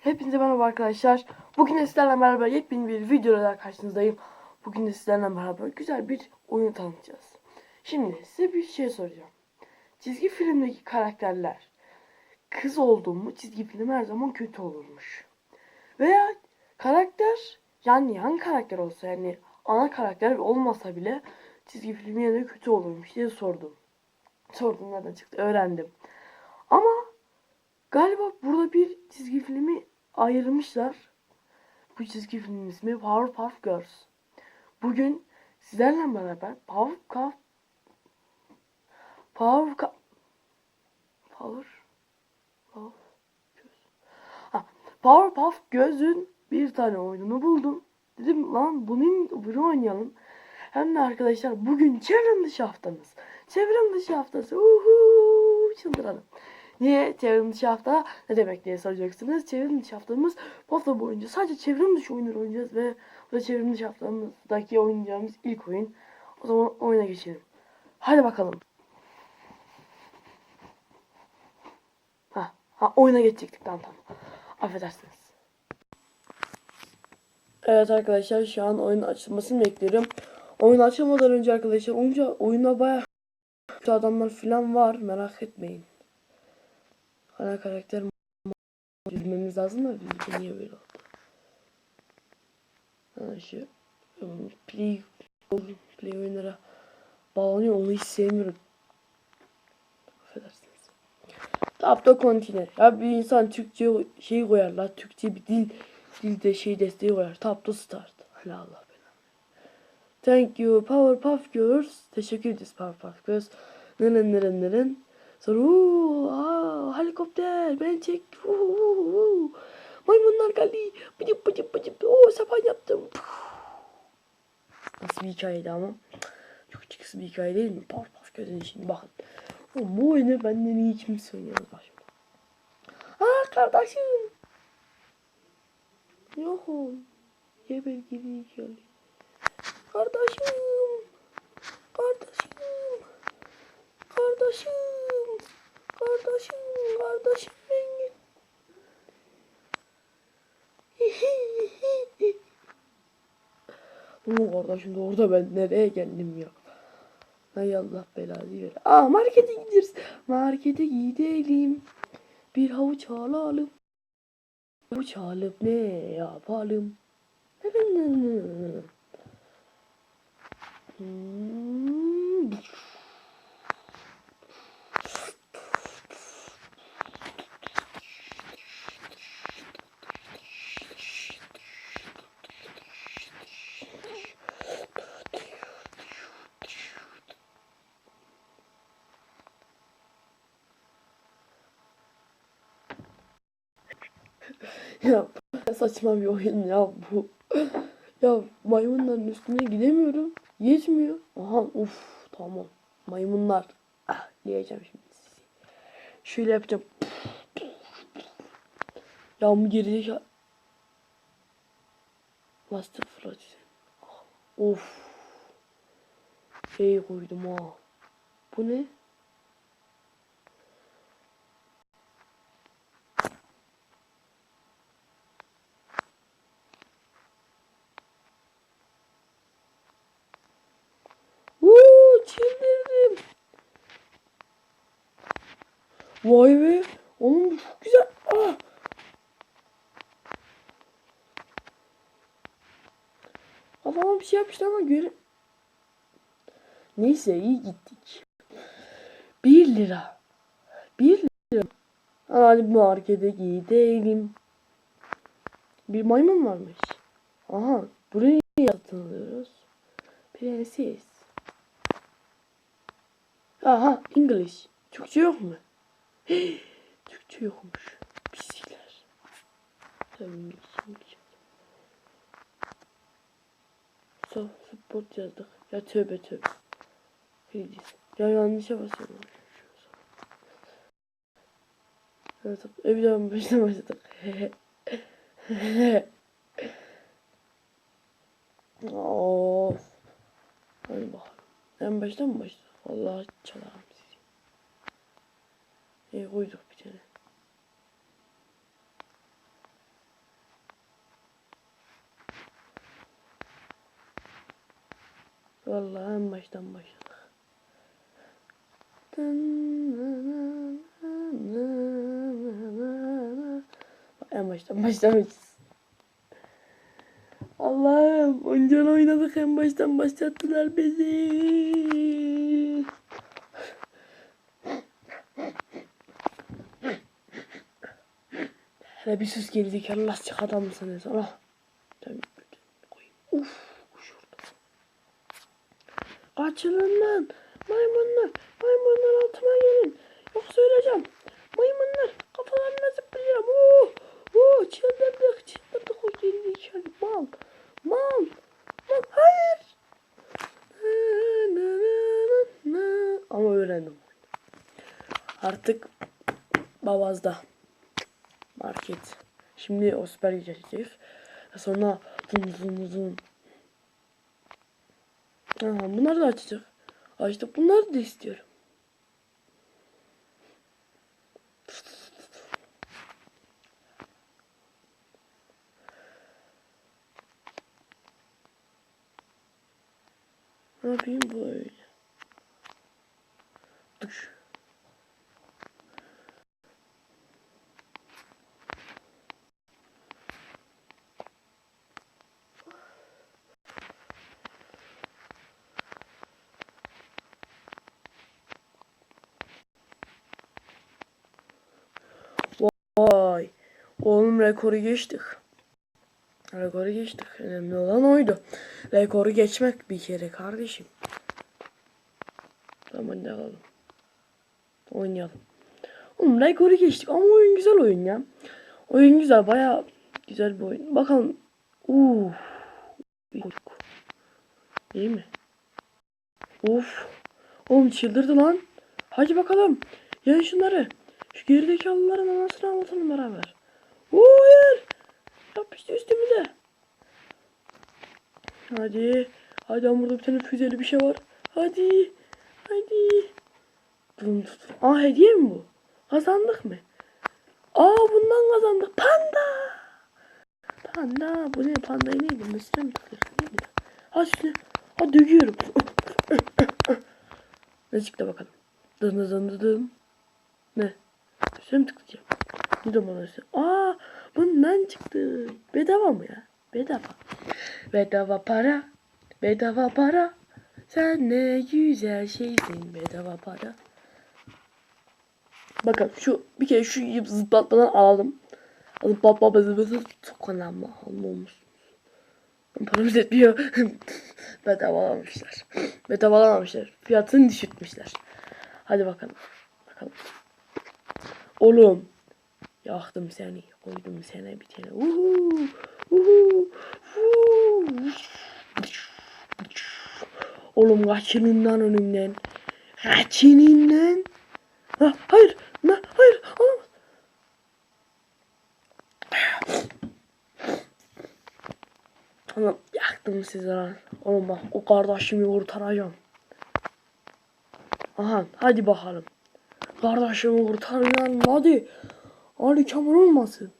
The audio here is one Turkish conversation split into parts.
Hepinize merhaba arkadaşlar. Bugün de sizlerle beraber yepyeni bir videoda karşınızdayım. Bugün de sizlerle beraber güzel bir oyun tanıtacağız. Şimdi size bir şey soracağım. Çizgi filmdeki karakterler kız oldu mu çizgi film her zaman kötü olurmuş. Veya karakter yani yan karakter olsa yani ana karakter olmasa bile çizgi film yine de kötü olurmuş diye sordum. Sordum nereden çıktı öğrendim. Ama Galiba burada bir çizgi filmi ayırmışlar. Bu çizgi filmin ismi Powerpuff Girls. Bugün sizlerle beraber Powerpuff Power Power Powerpuff Göz'ün bir tane oyununu buldum. Dedim lan bunun bunu oynayalım. Hem de arkadaşlar bugün çevrim dışı haftamız. Çevrim dışı haftası. Uhu, çıldıralım. Niye çevrim dışı hafta ne demek diye soracaksınız. Çevrim dışı haftamız bu hafta boyunca sadece çevrim dışı oyunları oynayacağız ve bu da çevrim dışı haftamızdaki oynayacağımız ilk oyun. O zaman oyuna geçelim. Hadi bakalım. Ha, ha oyuna geçecektik tamam tamam. Affedersiniz. Evet arkadaşlar şu an oyunun açılmasını bekliyorum. Oyun açılmadan önce arkadaşlar oyunca oyunda bayağı adamlar falan var merak etmeyin. Ana karakter bilmemiz lazım da bizde niye böyle oldu? Ha şu um, play play oyunlara bağlanıyor onu hiç sevmiyorum. Affedersiniz. Tapta kontine. Ya bir insan Türkçe şey koyar la Türkçe bir dil dilde şey desteği koyar. Tapta start. Hala Allah. Thank you Powerpuff Girls. Teşekkür ederiz Powerpuff Girls. Neren neren neren. Sonra aa, helikopter ben çek. Uuu, uuu. Maymunlar geldi. Bıcıp bıcıp bıcıp. Oo sapan yaptım. Nasıl bir hikayeydi ama. Çok çıkısı bir hikaye değil mi? Paf paf gözün şimdi bakın. O bu oyunu benden iyi kimse oynayamaz bak şimdi. Aa kardeşim. Yokum. Geber gibi hikaye. Kardeşim. Kardeşim. Kardeşim. Kardeşim ben Bu kardeşim de orada ben nereye geldim ya? Hay Allah belanı ver. Aa markete gideriz. Markete gidelim. Bir havuç alalım. Havuç alıp ne yapalım? Hmm. Ya saçma bir oyun ya bu. Ya maymunların üstüne gidemiyorum. Yetmiyor. Aha uf tamam. Maymunlar. Ah diyeceğim şimdi. Şöyle yapacağım. Ya bu gerizekalı. Master Flight. Of. Şey koydum ha. Bu ne? Uuu çıldırdım. Vay be. Oğlum çok güzel. Ah. Adama bir şey yapmışlar ama göre... Neyse iyi gittik. 1 lira. 1 lira. Hadi markete gidelim. Bir maymun varmış. Aha burayı satın alıyoruz. Prenses. Aha English. Türkçe yok mu? Türkçe yokmuş. Pislikler. Tabii İngiliz, İngiliz. So, spot yazdık. Ya tövbe tövbe. Hades. Ya yanlışa basıyorum. Evet, evden başına başladık. of. Hadi bakalım. En baştan mı başladık? Vallahi çalarım e, koyduk bir tane. Vallahi en baştan başladık. En baştan başlamışız. Allah'ım oncan oynadık en baştan başlattılar bizi. Hele bir sus geldik Allah çık adam mısınız Allah. Uf uçurdu. Kaçılın lan. Maymunlar. Maymunlar altıma gelin. Yoksa öleceğim. Maymunlar. Kafalarına zıplayacağım. Oo. Oo. Çıldırdık. Çıldırdık. O geri içeri. Mal. Mal. Mal. Hayır. Ama öğrendim. Artık babazda market. Şimdi o süper geçeceğiz. Sonra zın zın zın. Aha, bunları da açacak. Açtık bunları da istiyorum. Ne yapayım böyle? Düş. Vay. Oğlum rekoru geçtik. Rekoru geçtik. Önemli olan oydu. Rekoru geçmek bir kere kardeşim. Tamam hadi alalım. Oynayalım. Oğlum rekoru geçtik ama oyun güzel oyun ya. Oyun güzel baya güzel bir oyun. Bakalım. Uuu. İyi mi? Of. Oğlum çıldırdı lan. Hadi bakalım. Yen şunları. Şu gerizekalıların anasını anlatalım beraber. Hayır. Yapıştı üstümüze. Hadi. Hadi burada bir tane füzeli bir şey var. Hadi. Hadi. Dum, dum. Aa hediye mi bu? Kazandık mı? Aa bundan kazandık. Panda. Panda. Bu ne? Pandayı neydi? Mısır'a mı tıklıyorsun? Neydi? Ha üstüne. Ha döküyorum. ne çıktı bakalım. Dın dın dın dın. Ne? Üstüne mi tıklayacağım? Ne zaman orası? Aa bundan çıktı. Bedava mı ya? Bedava. Bedava para. Bedava para. Sen ne güzel şeysin bedava para. Bakın şu bir kere şu zıplatmadan alalım. Zıplatma bezimizi çok önemli almamışsınız. Paramız etmiyor. Bedava alamamışlar. Bedava alamamışlar. Fiyatını düşürtmüşler. Hadi bakalım. Bakalım. Oğlum. Yaktım seni. Koydum seni bir tane. Uhu. Uhu. Oğlum kaçının lan önümden. Kaçının lan. Ha, hayır. Ne? Hayır. Olamaz. Tamam yaktım sizi lan. Oğlum bak o kardeşimi kurtaracağım. Aha hadi bakalım. Kardeşimi kurtarın hadi. Ali Kemal olmasın.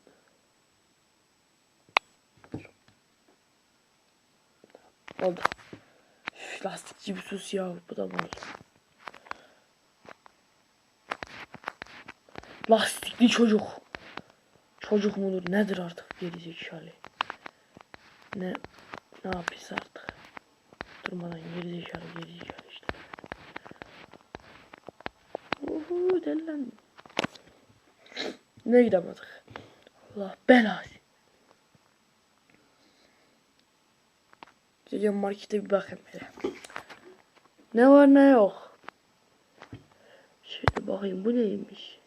Oldu. Üf, lastikçi bir sus ya. Bu da var. Lastikli çocuk. Çocuk mudur nedir artık gerizekalı. Ne ne yapıyorsa artık. Durmadan gerizekalı gerizekalı işte. Uhu delilendim. Ne gidemedik. Allah belası. Gideceğim markete bir bakayım hele. Ne var ne yok. Şöyle bakayım bu neymiş.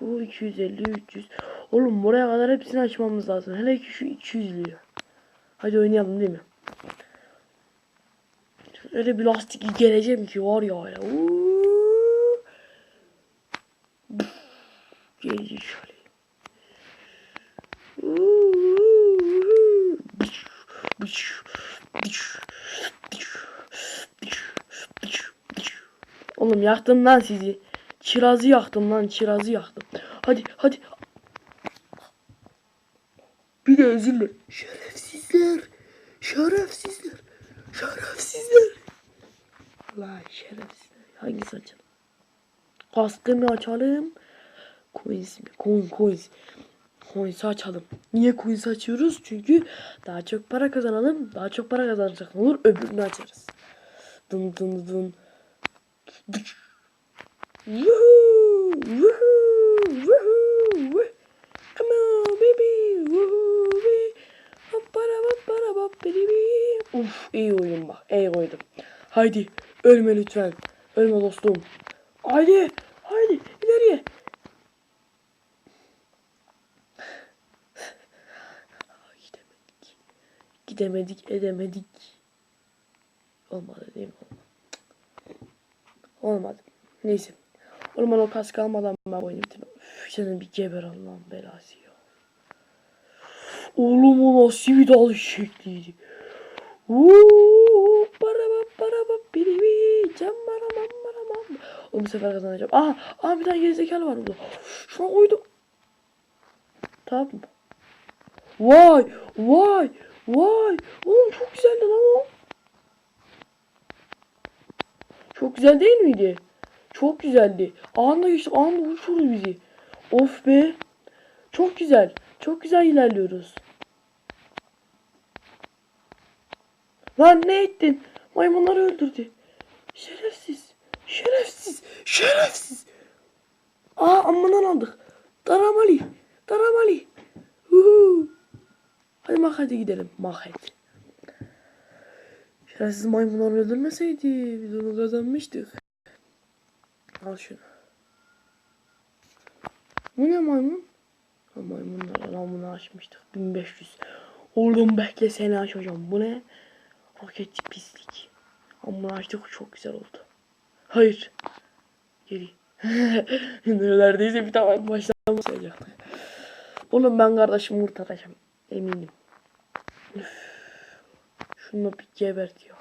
Bu 250 300. Oğlum buraya kadar hepsini açmamız lazım. Hele ki şu 200 lira. Hadi oynayalım değil mi? Öyle bir lastik geleceğim ki var ya öyle. Gelecek şöyle. Uuu. Oğlum yaktım lan sizi. Çirazı yaktım lan çirazı yaktım. Hadi hadi. Bir de özürle. Şerefsizler. Şerefsizler. Şerefsizler. lan şerefsiz. Hangisi açalım? Kaskı açalım? Coins mi? Coin coins. Coins açalım. Niye coins açıyoruz? Çünkü daha çok para kazanalım. Daha çok para kazanacak olur. Öbürünü açarız. Dın dın dın. Woohoo! Woohoo! Woohoo! Woo- Come on baby! Woohoo! Wee! Hoppara hoppara hop baby! Uf iyi oyun bak. İyi koydum. Haydi ölme lütfen. Ölme dostum. Haydi. Haydi ileriye. Gidemedik edemedik. Olmadı değil mi? Olmadı. Neyse. Ben o kask almadan ben oyunu bitirmem. Senin bir geber Allah'ın belası ya. Oğlum o nasıl bir dalış şekliydi. Uuu, para bap para bap biri bir cam bara mam bara mam. Oğlum bu sefer kazanacağım. Aha, aha bir tane gerizekalı var burada. Şuna koydum. Tamam mı? Vay, vay, vay. Oğlum çok güzeldi lan o. Çok güzel değil miydi? Çok güzeldi. Anında geçtik. Anında uçurdu bizi. Of be. Çok güzel. Çok güzel ilerliyoruz. Lan ne ettin? Maymunları öldürdü. Şerefsiz. Şerefsiz. Şerefsiz. Aa amından aldık. Hadi gidelim. Maket. Şerefsiz maymunları öldürmeseydi biz onu kazanmıştık. Al şunu. Bu ne maymun? Ha, maymunlar bunu açmıştık. 1500. Oğlum bekle seni açacağım. Bu ne? Roketçi pislik. Ama açtık çok güzel oldu. Hayır. Geri. Neredeyse bir tane baştan başlayacaktı. Oğlum ben kardeşimi kurtaracağım. Eminim. Şunu bir gebert ya.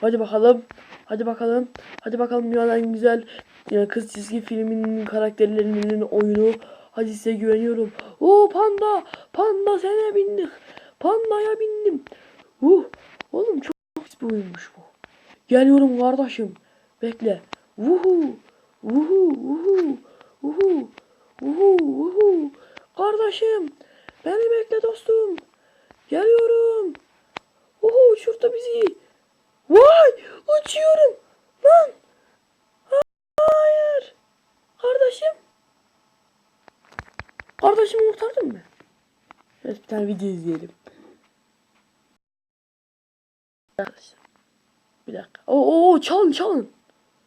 Hadi bakalım. Hadi bakalım. Hadi bakalım dünyanın en güzel yani kız çizgi filminin karakterlerinin oyunu. Hadi size güveniyorum. Oo panda. Panda sene bindik. Pandaya bindim. Uh. Oğlum çok çok bir oyunmuş bu. Geliyorum kardeşim. Bekle. Vuhu. Vuhu. Vuhu. Vuhu. Vuhu. Vuhu. Kardeşim. Beni bekle dostum. Geliyorum. Uhu uçurdu bizi. Vay uçuyorum. Lan. Hayır. Kardeşim. Kardeşimi kurtardın mı? Evet bir tane video izleyelim. Bir dakika. Oo, oo çalın çalın.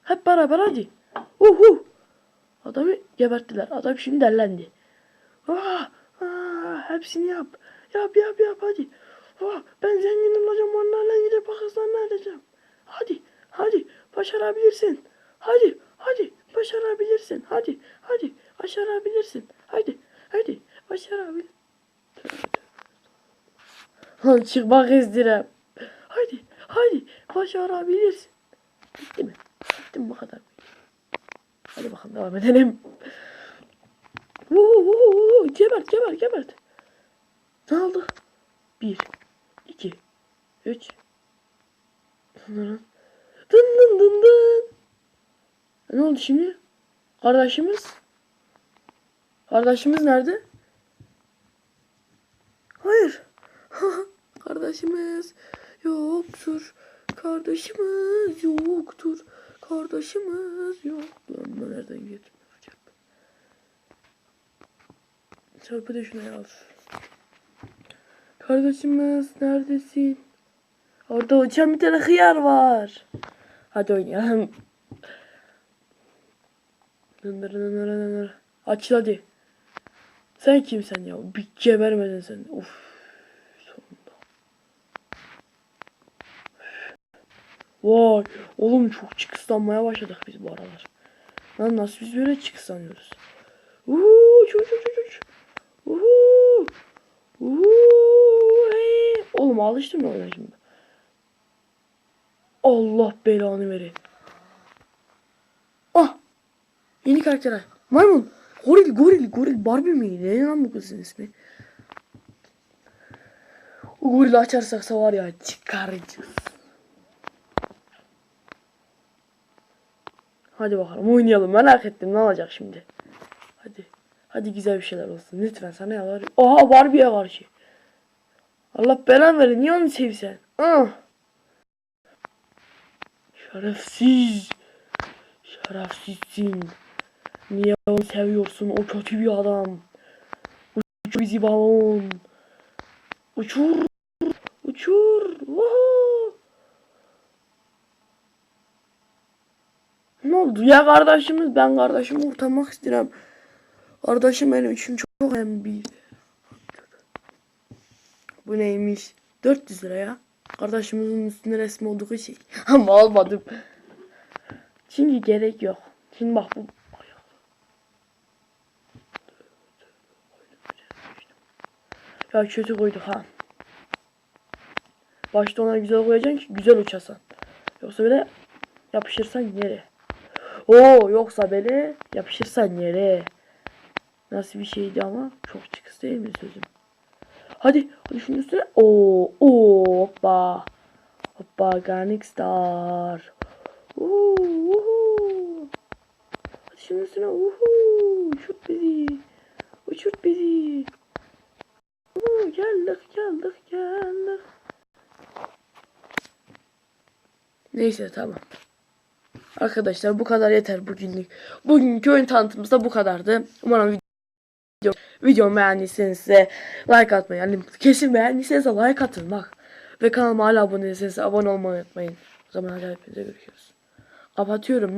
Hep beraber hadi. Uhu. Adamı geberttiler. Adam şimdi derlendi. Ah, hepsini yap. Yap yap yap hadi. Ah, ben zengin olacağım onlarla gidip Pakistan'a edeceğim. Hadi hadi başarabilirsin. Hadi hadi başarabilirsin. Hadi hadi başarabilirsin. Hadi hadi başarabil. Lan çıkmak istedim. Hadi hadi başarabilirsin. Bitti mi? Bitti mi bu kadar? Hadi bakalım devam edelim. Vuu, vuu, vuu, gebert gebert gebert. Ne oldu? Bir, iki, üç. Dın dın dın dın. Ne oldu şimdi? Kardeşimiz? Kardeşimiz nerede? Hayır. Kardeşimiz yoktur. Kardeşimiz yoktur. Kardeşimiz yoktur. Ama nereden getirmiyor? Çarpı da şuna yaz. Kardeşimiz neredesin? Orada uçan bir tane hıyar var. Hadi oynayalım. Açıl hadi. Sen kimsen ya? Bir gebermedin sen. Uf. Sonunda. Vay. Oğlum çok çıkıslanmaya başladık biz bu aralar. Lan nasıl biz böyle çıkıslanıyoruz? Uuu. Çu çu çu çu. Uhu. Uhu. Oğlum alıştım oyuna şimdi. Allah belanı veri. Ah. Yeni karakter. Maymun. Goril goril goril Barbie miydi? Ne lan bu kızın ismi? O gorili açarsak var ya çıkaracağız. Hadi bakalım oynayalım. Merak ettim ne olacak şimdi. Hadi. Hadi güzel bir şeyler olsun. Lütfen sana yalvarıyorum. Oha Barbie'ye karşı. Allah belanı verin. Niye onu sevsen? Ah. Şerefsiz. Şerefsizsin. Niye onu seviyorsun? O kötü bir adam. Uçur bizi balon. Uçur. Uçur. Woohoo. Ne oldu ya kardeşimiz? Ben kardeşimi kurtarmak istiyorum. Kardeşim benim için çok önemli. Bu neymiş? 400 lira ya. Kardeşimizin üstünde resmi olduğu için. Ama almadım. Çünkü gerek yok. Şimdi bak bu. Ya kötü koyduk ha. Başta ona güzel koyacaksın ki güzel uçasan. Yoksa böyle yapışırsan yere. Oo yoksa böyle yapışırsan yere. Nasıl bir şeydi ama çok çıkıs değil mi sözüm? Hadi hadi şunun üstüne. Oo oo hoppa. Hoppa Garnic Star. Uhu, uhu. Hadi şunun üstüne. Uhu, uçurt bizi. Uçurt bizi. Uhu, geldik geldik geldik. Neyse tamam. Arkadaşlar bu kadar yeter bugünlük. Bugünkü oyun tanıtımımız da bu kadardı. Umarım videomu beğendiyseniz size like atmayı yani kesin beğendiyseniz de like atın bak. Ve kanalıma hala abone değilseniz abone olmayı unutmayın. O zaman hadi hepinize görüşürüz. Kapatıyorum.